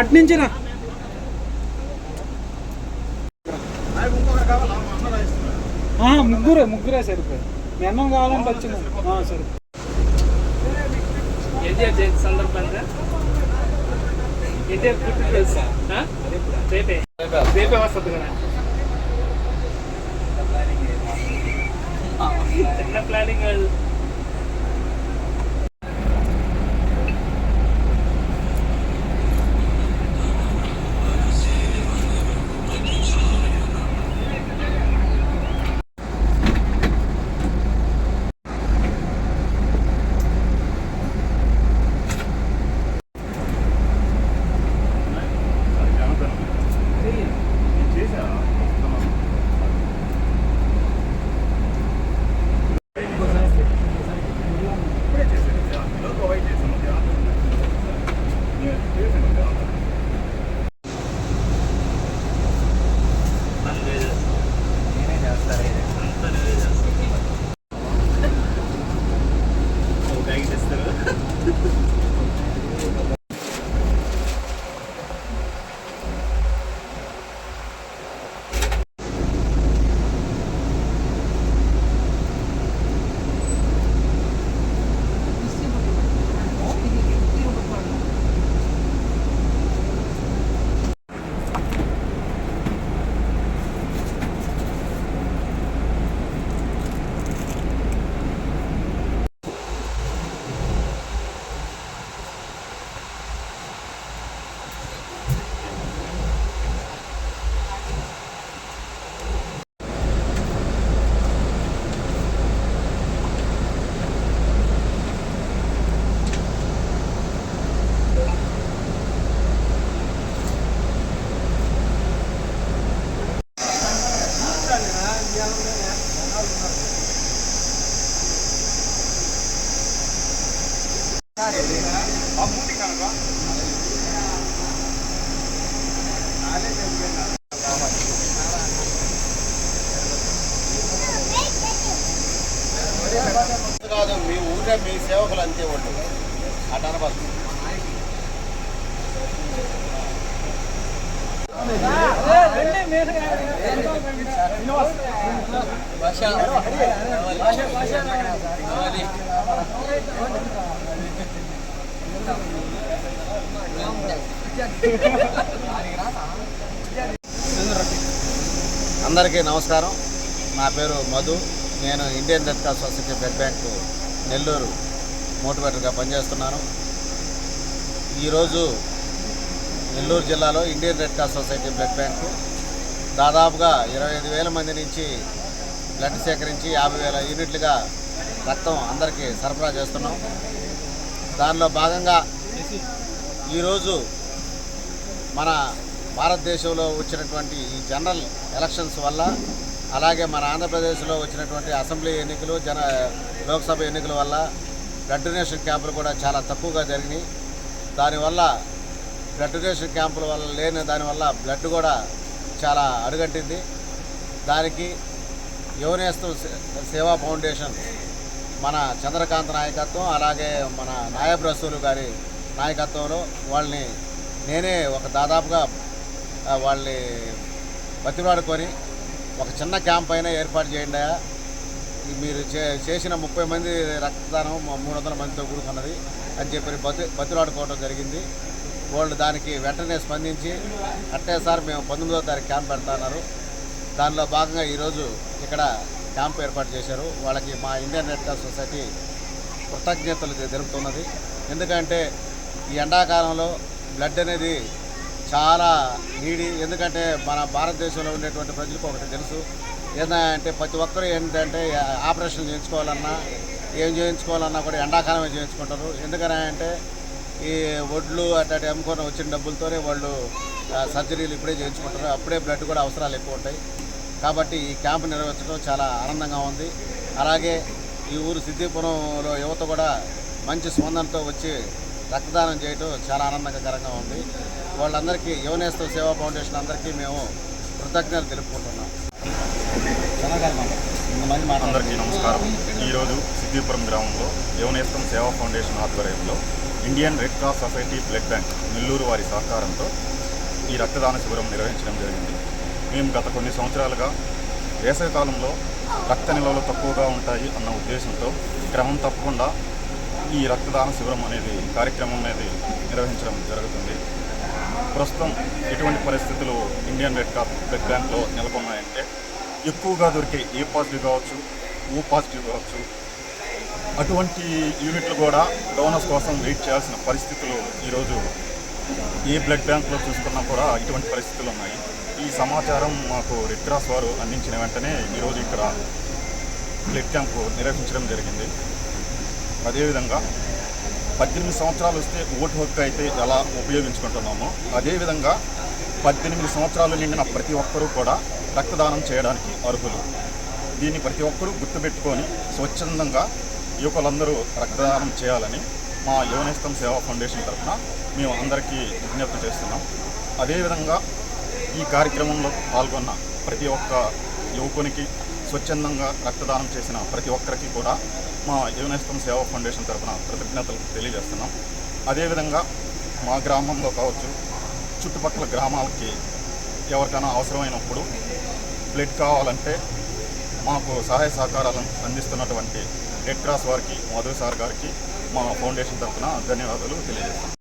అట్నుంచినా. ముగ్గురే ముగ్గురే సరిపోయి మేము కావాలంటే వచ్చింది. సరిపోయి సందర్భంగా ఎన్టీఆర్ పుట్టిన తెలుసా రేపే రేపే వస్తుంది కదా చిన్న ప్లానింగ్ కాదు మీ ఊరే మీ సేవకులు అంతే ఉంటుంది భాష భాష అందరికీ నమస్కారం. నా పేరు మధు. నేను Indian Red Cross Society Blood Bank Nellore మోటివేటర్గా పనిచేస్తున్నాను. ఈరోజు నెల్లూరు జిల్లాలో Indian Red Cross Society Blood Bank దాదాపుగా ఇరవై ఐదు వేల మంది నుంచి బ్లడ్ సేకరించి యాభై వేల యూనిట్లుగా రక్తం అందరికీ సరఫరా చేస్తున్నాం. దానిలో భాగంగా ఈరోజు మన భారతదేశంలో వచ్చినటువంటి ఈ జనరల్ ఎలక్షన్స్ వల్ల అలాగే మన ఆంధ్రప్రదేశ్లో వచ్చినటువంటి అసెంబ్లీ ఎన్నికలు జన లోక్సభ ఎన్నికల వల్ల బ్లడ్ డొనేషన్ క్యాంపులు కూడా చాలా తక్కువగా జరిగినాయి. దానివల్ల బ్లడ్ డొనేషన్ క్యాంపుల వల్ల లేని దానివల్ల బ్లడ్ కూడా చాలా అడుగంటింది. దానికి యువనేస్తం సేవా ఫౌండేషన్ మన చంద్రకాంత్ నాయకత్వం అలాగే మన నాయబ్ రసూలు గారి నాయకత్వంలో వాళ్ళని నేనే ఒక దాదాపుగా వాళ్ళని బతిలాడుకొని ఒక చిన్న క్యాంప్ అయినా ఏర్పాటు చేయండి మీరు చే చేసిన ముప్పై మంది రక్తదానం మూడు వందల మందితో కూడుకున్నది అని చెప్పి బతి బతిలాడుకోవడం జరిగింది. వాళ్ళు దానికి వెంటనే స్పందించి అట్టే సార్ మేము పంతొమ్మిదో తారీఖు క్యాంప్ పెడతాన్నారు దానిలో భాగంగా ఈరోజు ఇక్కడ క్యాంప్ ఏర్పాటు చేశారు. వాళ్ళకి మా ఇండియన్ రెడ్ క్రాస్ సొసైటీ కృతజ్ఞతలు తెలుపుతున్నది. ఎందుకంటే ఈ ఎండాకాలంలో బ్లడ్ అనేది చాలా నీడి ఎందుకంటే మన భారతదేశంలో ఉండేటువంటి ప్రజలకు ఒకటి తెలుసు. ఏంటంటే ప్రతి ఒక్కరు ఏంటంటే ఆపరేషన్ చేయించుకోవాలన్నా ఏం చేయించుకోవాలన్నా కూడా ఎండాకాలమే చేయించుకుంటారు. ఎందుకని అంటే ఈ వడ్లు అట్లాంటి అమ్ముకొని వచ్చిన డబ్బులతోనే వాళ్ళు సర్జరీలు ఇప్పుడే చేయించుకుంటారు. అప్పుడే బ్లడ్ కూడా అవసరాలు ఎక్కువ ఉంటాయి. కాబట్టి ఈ క్యాంప్ నిర్వహించడం చాలా ఆనందంగా ఉంది. అలాగే ఈ ఊరు సిద్ధిపురంలో యువత కూడా మంచి స్పందనతో వచ్చి రక్తదానం చేయటం చాలా ఆనందకరంగా ఉంది. వాళ్ళందరికీ యువనేస్తం సేవా ఫౌండేషన్ అందరికీ మేము కృతజ్ఞతలు తెలుపుకుంటున్నాం. అందరికీ నమస్కారం. ఈరోజు సిద్దిపురం గ్రామంలో యువనేస్తం సేవా ఫౌండేషన్ ఆధ్వర్యంలో Indian Red Cross Society Blood Bank Nellore వారి సహకారంతో ఈ రక్తదాన శిబిరం నిర్వహించడం జరిగింది. మేము గత కొన్ని సంవత్సరాలుగా వేసవికాలంలో రక్త నిల్వలు తక్కువగా ఉంటాయి అన్న ఉద్దేశంతో క్రమం తప్పకుండా ఈ రక్తదాన శిబిరం అనేది కార్యక్రమం అనేది నిర్వహించడం జరుగుతుంది. ప్రస్తుతం ఎటువంటి పరిస్థితులు ఇండియన్ రెడ్ క్రాస్ బ్లడ్ బ్యాంక్లో నెలకొన్నాయంటే ఎక్కువగా దొరికే ఏ పాజిటివ్ కావచ్చు ఓ పాజిటివ్ కావచ్చు అటువంటి యూనిట్లు కూడా డోనర్స్ కోసం వెయిట్ చేయాల్సిన పరిస్థితులు ఈరోజు ఏ బ్లడ్ బ్యాంక్లో చూసుకున్నా కూడా ఇటువంటి పరిస్థితులు ఉన్నాయి. ఈ సమాచారం మాకు రెడ్ వారు అందించిన వెంటనే ఈరోజు ఇక్కడ బ్లడ్ క్యాంప్ నిర్వహించడం జరిగింది. అదేవిధంగా పద్దెనిమిది సంవత్సరాలు వస్తే ఓటు హక్కు అయితే ఎలా ఉపయోగించుకుంటున్నామో అదేవిధంగా పద్దెనిమిది సంవత్సరాలు నిండిన ప్రతి ఒక్కరూ కూడా రక్తదానం చేయడానికి అర్హులు. దీన్ని ప్రతి ఒక్కరూ గుర్తుపెట్టుకొని స్వచ్ఛందంగా యువకులందరూ రక్తదానం చేయాలని మా యువనేస్తం సేవా ఫౌండేషన్ తరఫున మేము అందరికీ విజ్ఞప్తి చేస్తున్నాం. అదేవిధంగా ఈ కార్యక్రమంలో పాల్గొన్న ప్రతి ఒక్క యువకునికి స్వచ్ఛందంగా రక్తదానం చేసిన ప్రతి ఒక్కరికి కూడా మా యువనేస్తం సేవా ఫౌండేషన్ తరఫున కృతజ్ఞతలు తెలియజేస్తున్నాం. అదేవిధంగా మా గ్రామంలో కావచ్చు చుట్టుపక్కల గ్రామాలకి ఎవరికైనా అవసరమైనప్పుడు బ్లడ్ కావాలంటే మాకు సహాయ సహకారాలను అందిస్తున్నటువంటి రెడ్ క్రాస్ వారికి మధు సార్ గారికి మా ఫౌండేషన్ తరఫున ధన్యవాదాలు తెలియజేస్తాం